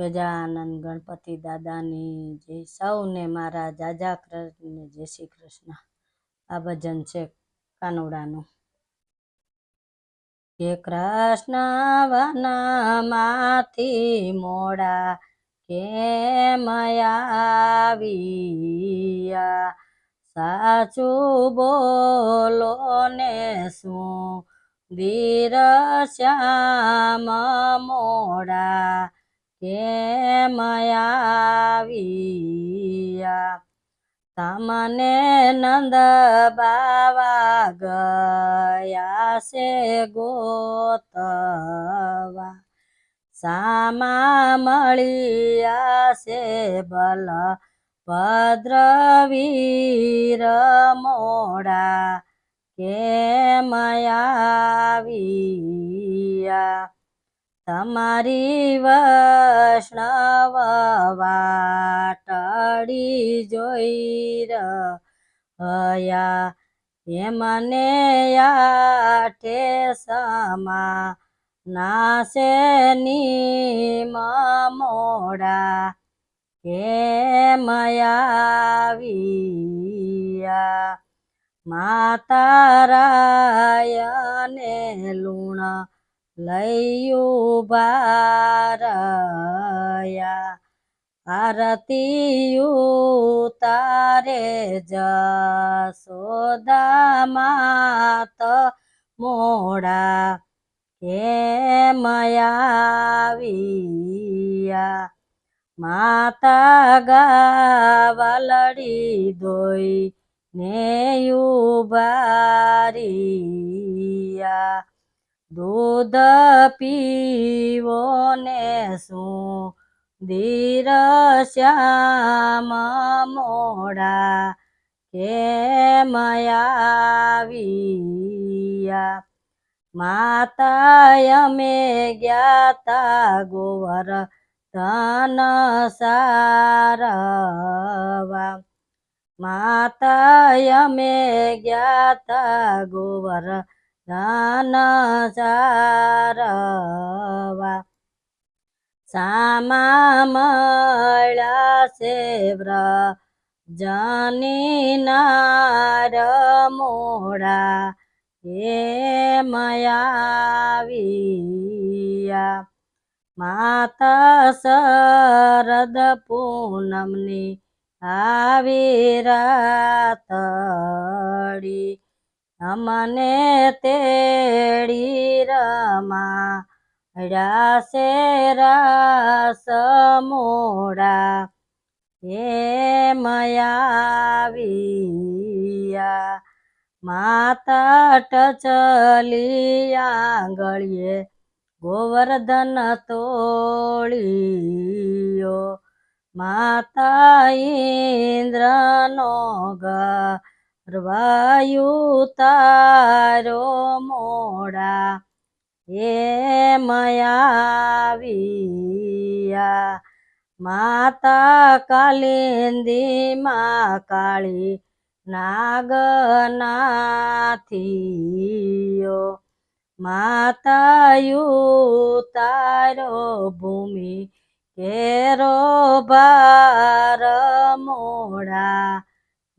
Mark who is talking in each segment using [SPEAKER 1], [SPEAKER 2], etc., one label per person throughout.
[SPEAKER 1] ગજાનંદ ગણપતિ દાદાની જય સૌને મારા જાજા કૃષ્ણ જય શ્રી કૃષ્ણ. આ ભજન છે કાનુડાનું. કે કૃષ્ણ વનમાંથી મોડા કેમ આવ્યા? સાચું બોલો ને શું? ધીર શ્યામ મોડા કેમ આવ્યા? તમને નંદ બાવા ગયા છે ગોતવા. સામા મળ્યા છે બલ ભદ્રવીર મોડા. કેમ આવ્યા? તમારી વૈષ્ણવ વાટડી જોઈ રહ્યા. એમને આઠે સમા નાશે મોડા કે આવ્યા? માતા રાયને લુણ લયું બારયા આરતી તારે જસોદા માત મોડા કેમ આવ્યા? માતા ગાવાલડી દોઈ ને ઉબારિયા દૂધ પીવો ને શું? ધીર શ્યામ મોડા કે મયાવિયા માતા અમે જ્ઞાતા ગોવર તન સારવા. માતા અમે જ્ઞાતા ગોવર ધન સારવા સામા મળ્યા છે વ્રજની નાર મોડા હે મયાવિયા, માતા શરદ પૂનમની આવી રાતડી. અમને તેડી રમા રાસે રાસ મોડા. હે મયાવિયા, માતા ટચલી આંગળીએ, ગોવર્ધન તોળિયો. માતા ઇન્દ્રનો ગર્વાયુ તારો મોડા, હે મયાવિયા. માતા કાલિંદી મા કાળી નાગનાથિયો માતાયુ તારો ભૂમિ કેરો ભાર મોડા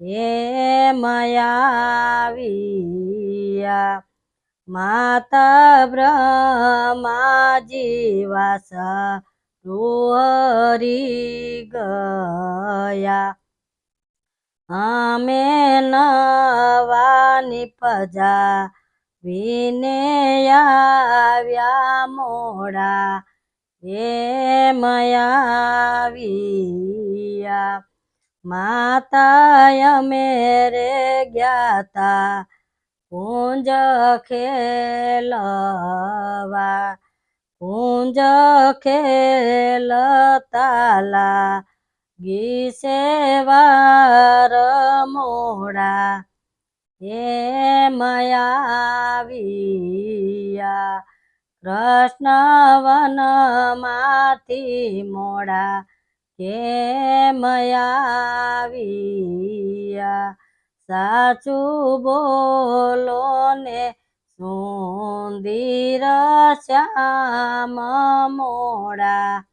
[SPEAKER 1] હે મયાવિયા માતા બ્રહ્મા જીવાસ રોહરી ગયા. અમે નવાની પજા વિને આવ્યા મોડા. હે મયાવિયા માતા અમે રે જ્ઞાતા કુંજ ખેલવા, કુંજ ખેલતાલા, ગીસે વાર મોડા, હે મયાવિયા, કૃષ્ણ વનમાંથી મોડા કે મયાવિયા સાચું બોલો ને સુંદર શ્યામ મોડા.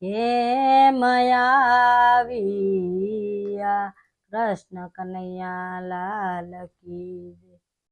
[SPEAKER 1] કેમ આવ્યા? કૃષ્ણ કનૈયા લાલ કી